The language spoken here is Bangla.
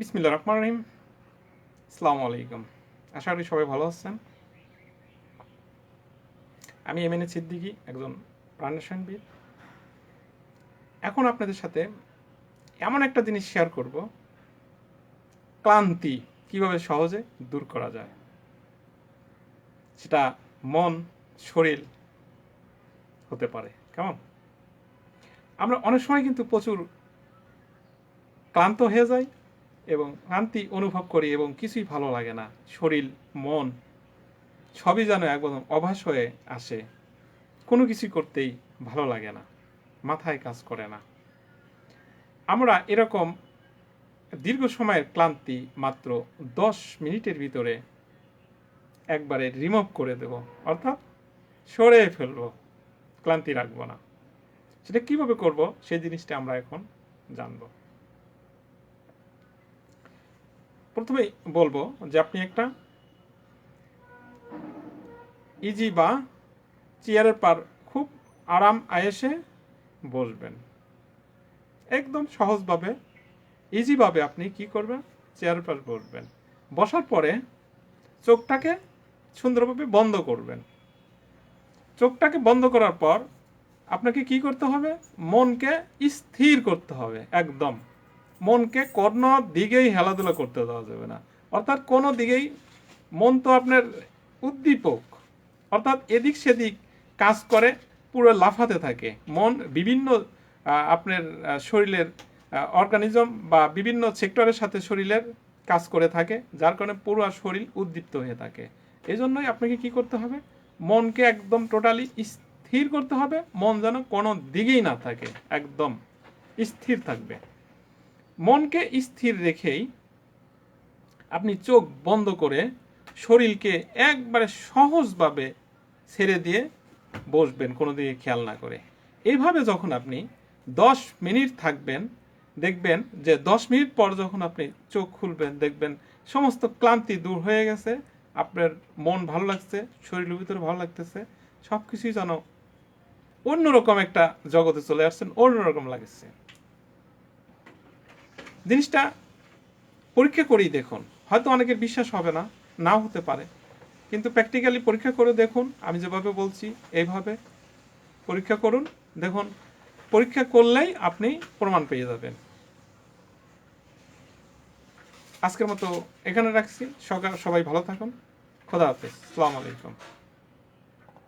বিসমিল্লা রহমান রহিম। আসসালামু আলাইকুম আশা করি সবাই ভালো আছেন। আমি এম এন এ সিদ্দিকি, একজন প্রাণরসায়নবিদ এখন আপনাদের সাথে এমন একটা জিনিস শেয়ার করব, ক্লান্তি কীভাবে সহজে দূর করা যায়, সেটা মন, শরীর হতে পারে। কেমন? আমরা অনেক সময় কিন্তু প্রচুর ক্লান্ত হয়ে যাই এবং ক্লান্তি অনুভব করি এবং কিছুই ভালো লাগে না। শরীর, মন সবই যেন একদম অভাস হয়ে আসে। কোনো কিছু করতেই ভালো লাগে না, মাথায় কাজ করে না। আমরা এরকম দীর্ঘ সময়ের ক্লান্তি মাত্র দশ মিনিটের ভিতরে একবারে রিমুভ করে দেব। অর্থাৎ সরে ফেলব, ক্লান্তি রাখব না। সেটা কীভাবে করব? সেই জিনিসটা আমরা এখন জানব। প্রথমে বলব যে আপনি একটা ইজি বা চেয়ারের পার খুব আরাম আয়েসে বসবেন। একদম সহজভাবে, ইজিভাবে আপনি কি করবেন? চেয়ারের পার বসবেন। বসার পরে চোখটাকে সুন্দরভাবে বন্ধ করবেন। চোখটাকে বন্ধ করার পর আপনাকে কি করতে হবে? মনকে স্থির করতে হবে, একদম। মনকে কোনো দিকেই হেলাধুলা করতে দেওয়া যাবে না। অর্থাৎ কোনো দিকেই মন তো আপনার উদ্দীপক। অর্থাৎ এদিক সেদিক কাজ করে, পুরো লাফাতে থাকে। মন বিভিন্ন আপনার শরীরের অর্গানিজম বা বিভিন্ন সেক্টরের সাথে শরীরের কাজ করে থাকে, যার কারণে পুরো শরীর উদ্দীপ্ত হয়ে থাকে। এই জন্যই আপনাকে কি করতে হবে? মনকে একদম টোটালি স্থির করতে হবে। মন যেন কোনো দিকেই না থাকে। একদম স্থির থাকবে। মনকে স্থির রেখেই আপনি চোখ বন্ধ করে শরীরকে একবারে সহজভাবে ছেড়ে দিয়ে বসবেন, কোনো দিকে খেয়াল না করে। এইভাবে যখন আপনি দশ মিনিট থাকবেন, দেখবেন যে দশ মিনিট পর যখন আপনি চোখ খুলবেন, দেখবেন সমস্ত ক্লান্তি দূর হয়ে গেছে, আপনার মন ভালো লাগছে, শরীরের ভিতরে ভালো লাগতেছে সব কিছুই যেন অন্যরকম একটা জগতে চলে আসছেন, অন্যরকম লাগছে। জিনিসটা পরীক্ষা করেই দেখুন। হয়তো অনেকের বিশ্বাস হবে না, নাও হতে পারে। কিন্তু প্র্যাকটিক্যালি পরীক্ষা করে দেখুন, আমি যেভাবে বলছি, এইভাবে পরীক্ষা করুন, দেখুন, পরীক্ষা করলেই আপনি প্রমাণ পেয়ে যাবেন। আজকের মতো এখানে রাখছি। সকাল সবাই ভালো থাকুন। খোদা হাফেজ। আসসালামু আলাইকুম।